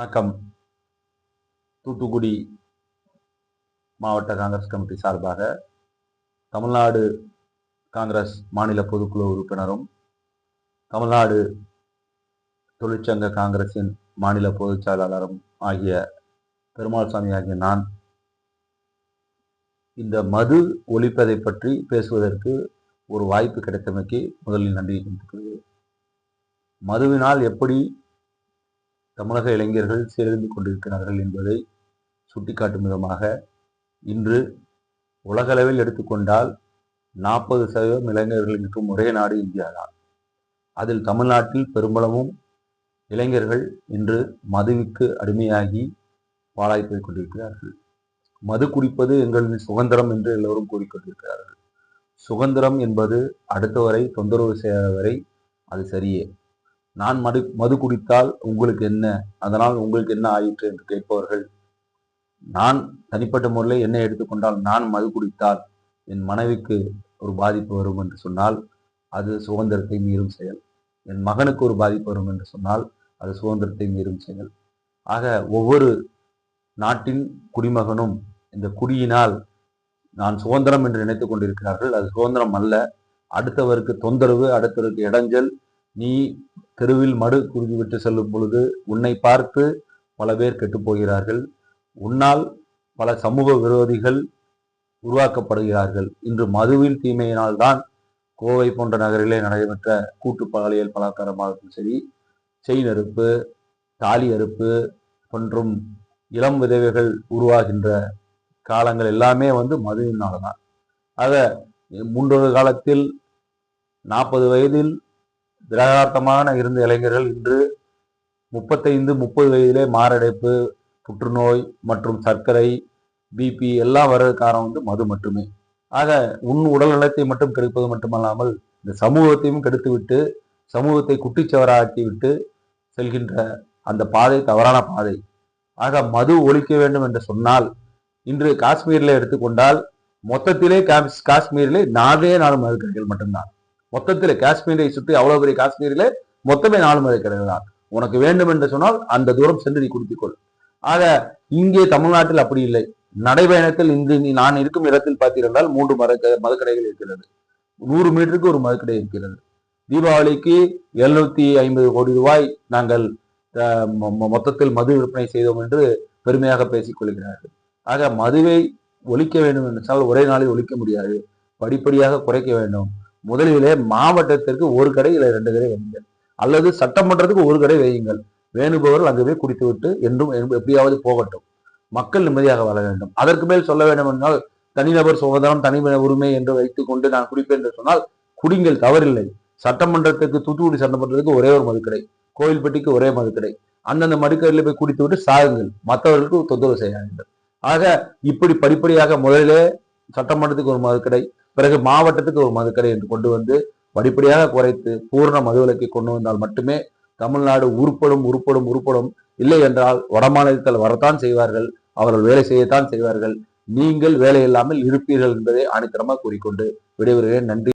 வணக்கம். தூத்துக்குடி மாவட்ட காங்கிரஸ் கமிட்டி சார்பாக தமிழ்நாடு காங்கிரஸ் மாநில பொதுக்குழு உறுப்பினரும் தமிழ்நாடு தொழிற்சங்க காங்கிரசின் மாநில பொதுச் செயலாளரும் ஆகிய பெருமாள் சாமி ஆகிய நான் இந்த மது ஒழிப்பதை பற்றி பேசுவதற்கு ஒரு வாய்ப்பு கிடைத்தமைக்கு முதலில் நன்றி தெரிவித்துக் மதுவினால் எப்படி தமிழக இளைஞர்கள் சீரழிந்து கொண்டிருக்கிறார்கள் என்பதை சுட்டிக்காட்டும் விதமாக இன்று உலகளவில் எடுத்துக்கொண்டால் நாற்பது சதவீதம் இளைஞர்கள் இருக்கும் ஒரே நாடு இந்தியா தான். அதில் தமிழ்நாட்டில் பெரும்பளவும் இளைஞர்கள் இன்று மதுவுக்கு அடிமையாகி பாழாய் போய் கொண்டிருக்கிறார்கள். மது குடிப்பது எங்களின் சுதந்திரம் என்று எல்லோரும் கூறிக்கொண்டிருக்கிறார்கள் சுதந்திரம் என்பது அடுத்தவரை தொந்தரவு செய்யாத வரை அது சரியே. நான் மது மது குடித்தால் உங்களுக்கு என்ன? அதனால் உங்களுக்கு என்ன ஆயிற்று என்று கேட்பவர்கள் நான் தனிப்பட்ட முறையில் என்னை எடுத்துக்கொண்டால் நான் மது குடித்தால் என் மனைவிக்கு ஒரு பாதிப்பு வரும் என்று சொன்னால் அது சுதந்திரத்தை மீறும் செயல். என் மகனுக்கு ஒரு பாதிப்பு வரும் என்று சொன்னால் அது சுதந்திரத்தை மீறும் செயல். ஆக ஒவ்வொரு நாட்டின் குடிமகனும் இந்த குடியினால் நான் சுதந்திரம் என்று நினைத்து கொண்டிருக்கிறார்கள். அது சுதந்திரம் அல்ல. அடுத்தவருக்கு தொந்தரவு அடுத்தவருக்கு இடைஞ்சல் நீ தெருவில் மடு குறுகிவிட்டு செல்லும் பொழுது உன்னை பார்த்து பல பேர் கெட்டுப்போகிறார்கள் உன்னால் பல சமூக விரோதிகள் உருவாக்கப்படுகிறார்கள். இன்று மதுவில் தீமையினால் தான் கோவை போன்ற நகரிலே நடைபெற்ற கூட்டு பாலியல் பலாத்காரமாகவும் சரி செயின் அறுப்பு தாலி அறுப்பு மற்றும் இளம் விதவைகள் உருவாகின்ற காலங்கள் எல்லாமே வந்து மதுவினால தான் ஆக முன்னொரு காலத்தில் நாற்பது வயதில் திராகார்த்தமான இருந்த இளைஞர்கள் இன்று முப்பத்தைந்து முப்பது வயதிலே மாரடைப்பு புற்றுநோய் மற்றும் சர்க்கரை பிபி எல்லாம் வர்றது காரணம் வந்து மது மட்டுமே. ஆக உன் உடல் நலத்தை மட்டும் கெடுப்பது மட்டுமல்லாமல் இந்த சமூகத்தையும் கெடுத்துவிட்டு சமூகத்தை குட்டிச்சவராக்கி விட்டு செல்கின்ற அந்த பாதை தவறான பாதை. ஆக மது ஒழிக்க வேண்டும் என்று சொன்னால் இன்று காஷ்மீரில் எடுத்துக்கொண்டால் மொத்தத்திலே காஷ்மீரிலே நாலே நாலு மதுக்கடைகள் மட்டும்தான். மொத்தத்தில் காஷ்மீரை சுற்றி அவ்வளவு பெரிய காஷ்மீரில் மொத்தமே நாலு மதுக்கடைகள் தான் உனக்கு வேண்டும் என்று சொன்னால் அந்த தூரம் சென்று நீ குடித்துக்கொள் ஆக இங்கே தமிழ்நாட்டில் அப்படி இல்லை. நடைபயணத்தில் இங்கு நீ நான் இருக்கும் இடத்தில் பார்த்திருந்தால் மூன்று மத மதுக்கடைகள் இருக்கிறது. நூறு மீட்டருக்கு ஒரு மதுக்கடை இருக்கிறது. தீபாவளிக்கு எழுநூத்தி ஐம்பது கோடி ரூபாய் நாங்கள் மொத்தத்தில் மது விற்பனை செய்தோம் என்று பெருமையாக பேசிக் கொள்கிறார்கள். ஆக மதுவை ஒழிக்க வேண்டும் என்றால் ஒரே நாளில் ஒழிக்க முடியாது. படிப்படியாக குறைக்க வேண்டும். முதலிலே மாவட்டத்திற்கு ஒரு கடை இல்லை ரெண்டு கடை வையுங்கள். அல்லது சட்டமன்றத்துக்கு ஒரு கடை வையுங்கள். வேணுபவர்கள் அங்கே போய் குடித்துவிட்டு என்றும் எப்படியாவது போகட்டும். மக்கள் நிம்மதியாக வாழ வேண்டும். அதற்கு மேல் சொல்ல வேண்டும் என்றால் தனிநபர் சுதந்திரம் தனி உரிமை என்று வைத்துக் கொண்டு நான் குடிப்பேன் என்று சொன்னால் குடிங்கள் தவறில்லை. சட்டமன்றத்துக்கு தூத்துக்குடி சட்டமன்றத்துக்கு ஒரே ஒரு மதுக்கடை கோயில்பட்டிக்கு ஒரே மதுக்கடை. அந்தந்த மதுக்கடையில் போய் குடித்து விட்டு சாகுங்கள். மற்றவர்களுக்கு தொந்தரவு செய்யாதீர்கள். ஆக இப்படி படிப்படியாக முதலிலே சட்டமன்றத்துக்கு ஒரு மதுக்கடை பிறகு மாவட்டத்துக்கு ஒரு மதுக்கடை என்று கொண்டு வந்து படிப்படியாக குறைத்து பூர்ண மதுவிலக்கை கொண்டு வந்தால் மட்டுமே தமிழ்நாடு உருப்படும் உருப்படும் உருப்படும். இல்லை என்றால் வடமாநிலத்தில் வரத்தான் செய்வார்கள் அவர்கள் வேலை செய்யத்தான் செய்வார்கள். நீங்கள் வேலை இல்லாமல் இருப்பீர்கள் என்பதை ஆணித்தரமாக கூறிக்கொண்டு விடைபெறுகிறேன். நன்றி.